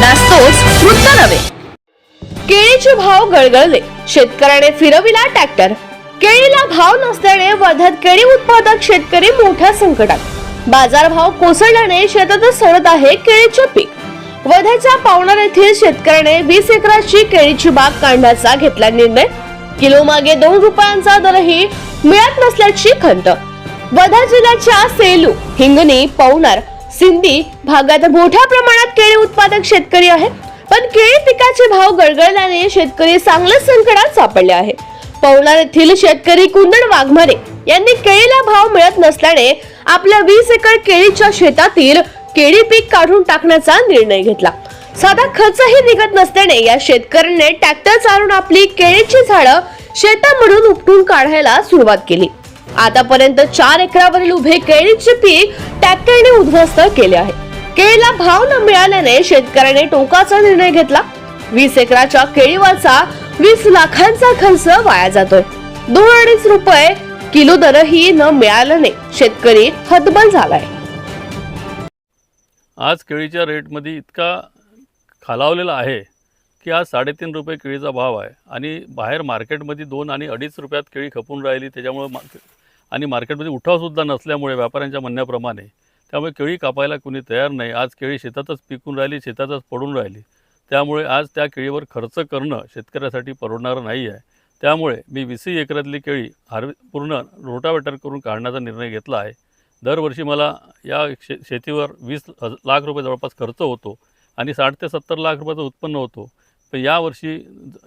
अंदाज तोच वृत्त नव्हे. केळीचे भाव गळगळले. शेतकऱ्याने फिरविला ट्रॅक्टर. केळीला भाव नसल्याने वर्ध्यात केळी उत्पादक शेतकरी मोठ्या संकटात. बाजारभाव कोसळल्याने शेतातच सडत आहे केळीचे पीक. वर्ध्याच्या पावणार येथील शेतकऱ्याने वीस एकराची केळीची बाग काढण्याचा घेतला निर्णय. किलो मागे दोन रुपयांचा दरही मिळत नसल्याची खंत. वर्धा जिल्ह्याच्या सेलू हिंगणी पवनार सिंधी भागात मोठ्या प्रमाणात केळी उत्पादक शेतकरी आहेत. पण केळी पिकाचे भाव गळगळल्याने शेतकरी चांगल्याच संकटात सापडले आहे पवनार येथील शेतकरी कुंदन वाघमारे यांनी केळीला भाव मिळत नसल्याने आपल्या वीस एकर केळीच्या शेतातील केळी पीक काढून टाकण्याचा निर्णय घेतला. साधा खर्चही निघत नसल्याने या शेतकऱ्याने ट्रॅक्टर चालून आपली केळीची झाडं शेतामधून उपटून काढायला सुरुवात केली. आतापर्यंत चार एकरावरील उभे केळीचे पीक ट्रॅक्टरने उद्ध्वस्त केले आहे. केळीला भाव न मिळाल्याने शेतकऱ्याने टोकाचा निर्णय घेतला. वीस एकराच्या केळीवरचा वीस लाखांचा खर्च वाया जातोय. दोन अडीच रुपये किलो दरही न मिळाल्याने शेतकरी हतबल झालाय. आज केळीच्या रेटमध्ये इतका खालावलेला आहे की आज साडेतीन रुपये केळीचा भाव आहे. आणि बाहेर मार्केटमध्ये दोन आणि अडीच रुपयात केळी खपून राहिली त्याच्यामुळे आणि मार्केटमध्ये उठावसुद्धा नसल्यामुळे व्यापाऱ्यांच्या म्हणण्याप्रमाणे त्यामुळे केळी कापायला कुणी तयार नाही. आज केळी शेतातच पिकून राहिली शेतातच पडून राहिली. त्यामुळे आज त्या केळीवर खर्च करणं शेतकऱ्यासाठी परवडणारं नाही आहे त्यामुळे मी वीस एकरातली केळी हार्वे पूर्ण रोटावेटर करून काढण्याचा निर्णय घेतला आहे. दरवर्षी मला या शे शेतीवर वीस लाख रुपये जवळपास खर्च होतो आणि साठ ते सत्तर लाख रुपयाचं उत्पन्न होतो. पण यावर्षी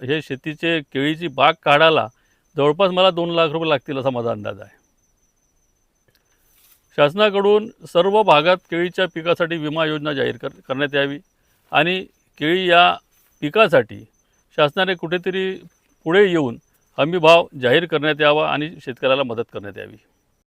हे शेतीचे केळीची बाग काढायला जवळपास मला दोन लाख रुपये लागतील असा माझा अंदाज आहे. शासनाकडून सर्व भागात केळीच्या पिकासाठी विमा योजना जाहीर कर करण्यात यावी आणि केळी या पिकासाठी शासनाने कुठेतरी पुढे येऊन हमी भाव जाहीर करण्यात यावा आणि शेतकऱ्याला मदत करण्यात यावी.